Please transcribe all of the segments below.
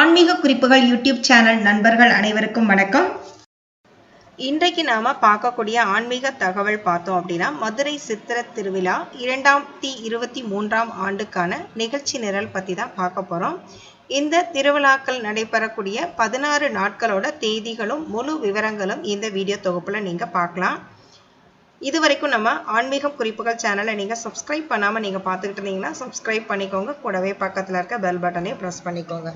ஆன்மீக குறிப்புகள் YouTube channel நண்பர்கள் அனைவருக்கும் வணக்கம். இன்றைக்கு நாம பார்க்கக்கூடிய ஆன்மீக தகவல் பார்த்தோம் அப்படின்னா மதுரை சித்திர திருவிழா இரண்டாம் தி இருபத்தி மூன்றாம் ஆண்டுக்கான நிகழ்ச்சி நிரல் பத்தி தான் பார்க்க போறோம். இந்த திருவிழாக்கள் நடைபெறக்கூடிய பதினாறு நாட்களோட தேதிகளும் முழு விவரங்களும் இந்த வீடியோ தொகுப்புல நீங்க பார்க்கலாம். இது வரைக்கும் நம்ம ஆன்மீகம் குறிப்புகள் சேனலை நீங்கள் சப்ஸ்கிரைப் பண்ணாமல் நீங்கள் பார்த்துக்கிட்டு இருந்தீங்கன்னா சப்ஸ்கிரைப் பண்ணிக்கோங்க. கூடவே பக்கத்தில் இருக்க பெல் பட்டனையும் ப்ரெஸ் பண்ணிக்கோங்க.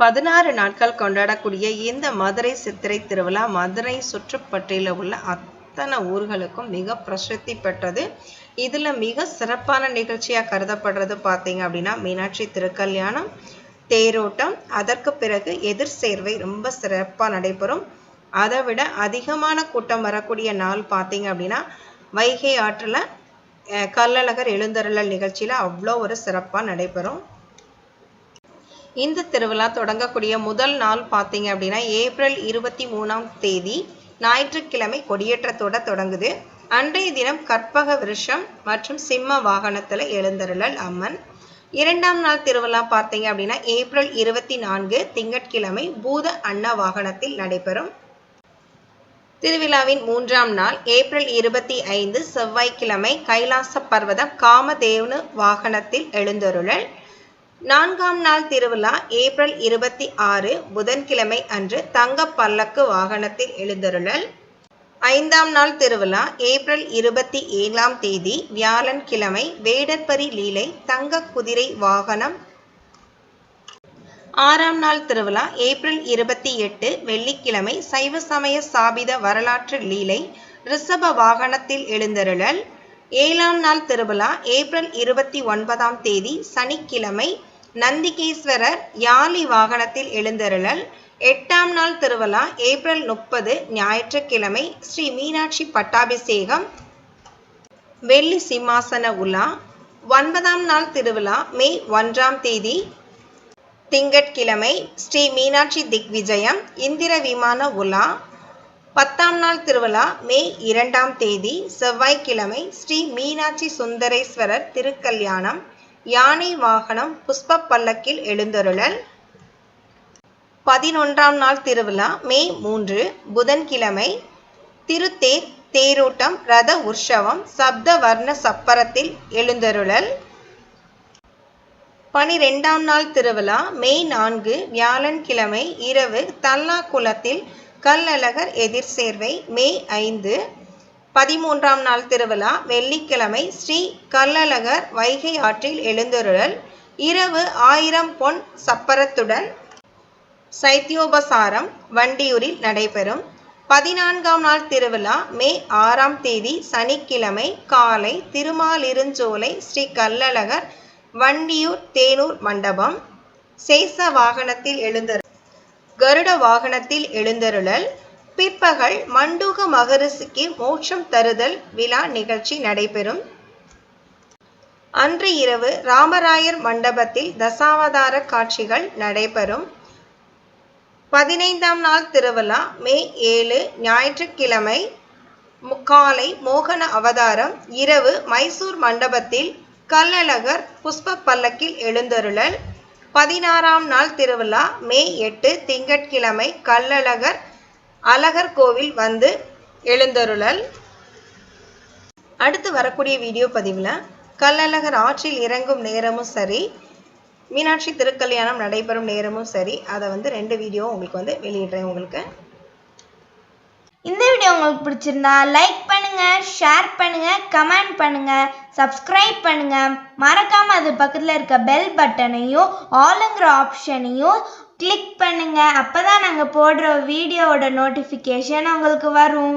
பதினாறு நாட்கள் கொண்டாடக்கூடிய இந்த மதுரை சித்திரை திருவிழா மதுரை சுற்றுப்பட்டியில் உள்ள அத்தனை ஊர்களுக்கும் மிக பிரசித்தி பெற்றது. இதில் மிக சிறப்பான நிகழ்ச்சியாக கருதப்படுறது பார்த்தீங்க அப்படின்னா மீனாட்சி திருக்கல்யாணம் தேரோட்டம். அதற்கு பிறகு எதிர் சேர்வை ரொம்ப சிறப்பாக நடைபெறும். அதை விட அதிகமான கூட்டம் வரக்கூடிய நாள் பார்த்தீங்க அப்படின்னா வைகை ஆற்றில் கள்ளழகர் எழுந்தருளல் நிகழ்ச்சியில் அவ்வளோ ஒரு சிறப்பாக நடைபெறும். இந்த திருவிழா தொடங்கக்கூடிய முதல் நாள் பார்த்தீங்க அப்படின்னா ஏப்ரல் இருபத்தி மூணாம் தேதி ஞாயிற்றுக்கிழமை கொடியேற்றத்தோட தொடங்குது. அன்றைய தினம் கற்பக விருஷம் மற்றும் சிம்ம வாகனத்தில் எழுந்தருளல் அம்மன். இரண்டாம் நாள் திருவிழா பார்த்தீங்க அப்படின்னா ஏப்ரல் இருபத்தி நான்கு திங்கட்கிழமை பூத அன்ன வாகனத்தில் நடைபெறும். திருவிழாவின் மூன்றாம் நாள் ஏப்ரல் இருபத்தி ஐந்து செவ்வாய்க்கிழமை கைலாச பர்வதம் காமதேவனு வாகனத்தில் எழுந்தருளல். நான்காம் நாள் திருவிழா ஏப்ரல் இருபத்தி ஆறு புதன்கிழமை அன்று தங்க பல்லக்கு வாகனத்தில் எழுந்தருளல். ஐந்தாம் நாள் திருவிழா ஏப்ரல் இருபத்தி ஏழாம் தேதி வியாழன் கிழமை வேடற்பரி லீலை தங்க குதிரை வாகனம். ஆறாம் நாள் திருவிழா ஏப்ரல் இருபத்தி எட்டு வெள்ளிக்கிழமை சைவ சமய சாபித வரலாற்று லீலை ரிஷப வாகனத்தில் எழுந்தருளல். ஏழாம் நாள் திருவிழா ஏப்ரல் இருபத்தி ஒன்பதாம் தேதி சனிக்கிழமை நந்திகேஸ்வரர் யாலி வாகனத்தில் எழுந்தருளல். எட்டாம் நாள் திருவிழா ஏப்ரல் முப்பது ஞாயிற்றுக்கிழமை ஸ்ரீ மீனாட்சி பட்டாபிஷேகம். வெள்ளி சிம்மாசன உலா. ஒன்பதாம் நாள் திருவிழா மே ஒன்றாம் தேதி. திங்கட்கிழமை ஸ்ரீ மீனாட்சி திக்விஜயம் இந்திர விமான உலா. பத்தாம் நாள் திருவிழா மே இரண்டாம் தேதி. செவ்வாய்க்கிழமை ஸ்ரீ மீனாட்சி சுந்தரேஸ்வரர் திருக்கல்யாணம். யானை வாகனம் புஷ்ப பல்லக்கில் எழுந்தருளல். பதினொன்றாம் நாள் திருவிழா மே மூன்று புதன்கிழமை. திருத்தேர் தேரோட்டம் ரத உற்சவம் சப்த வர்ண சப்பரத்தில் எழுந்தருளல். பனிரெண்டாம் நாள் திருவிழா மே நான்கு வியாழன்கிழமை இரவு தல்லா குளத்தில் கல்லழகர் எதிர் சேர்வை மே ஐந்து. பதிமூன்றாம் நாள் திருவிழா வெள்ளிக்கிழமை ஸ்ரீ கல்லழகர் வைகை ஆற்றில் எழுந்தருளல். இரவு ஆயிரம் பொன் சப்பரத்துடன் சைத்தியோபசாரம் வண்டியூரில் நடைபெறும். பதினான்காம் நாள் திருவிழா மே ஆறாம் தேதி சனிக்கிழமை காலை திருமாலிருஞ்சோலை ஸ்ரீ கல்லழகர் வண்டியூர் தேனூர் மண்டபம். சேச வாகனத்தில் எழுந்தரு கருட வாகனத்தில் எழுந்தருளல். பிற்பகல் மண்டூக மகரிஷிக்கு மோட்சம் தருதல் விழா நிகழ்ச்சி நடைபெறும். அன்று இரவு ராமராயர் மண்டபத்தில் தசாவதார காட்சிகள் நடைபெறும். பதினைந்தாம் நாள் திருவிழா மே ஏழு ஞாயிற்றுக்கிழமை காலை மோகன அவதாரம் இரவு மைசூர் மண்டபத்தில் கல்லழகர் புஷ்ப பல்லக்கில் எழுந்தருளல். பதினாறாம் நாள் திருவிழா மே எட்டு திங்கட்கிழமை கல்லழகர் அழகர் கோவில் வந்து எழுந்தருளல். அடுத்து வரக்கூடிய வீடியோ பதிவில் கல்லழகர் ஆற்றில் இறங்கும் நேரமும் சரி மீனாட்சி திருக்கல்யாணம் நடைபெறும் நேரமும் சரி அதை வந்து ரெண்டு வீடியோ உங்களுக்கு வந்து வெளியிடுறேன் உங்களுக்கு. இந்த வீடியோ உங்களுக்கு பிடிச்சிருந்தா லைக் பண்ணுங்க ஷேர் பண்ணுங்க கமெண்ட் பண்ணுங்க சப்ஸ்கிரைப் பண்ணுங்க. மறக்காம அது பக்கத்தில் இருக்க பெல் பட்டனையும் ஆளுங்கிற ஆப்ஷனையும் கிளிக் அப்போ தான் நாங்கள் போடுற வீடியோவோட நோட்டிஃபிகேஷன் உங்களுக்கு வரும்.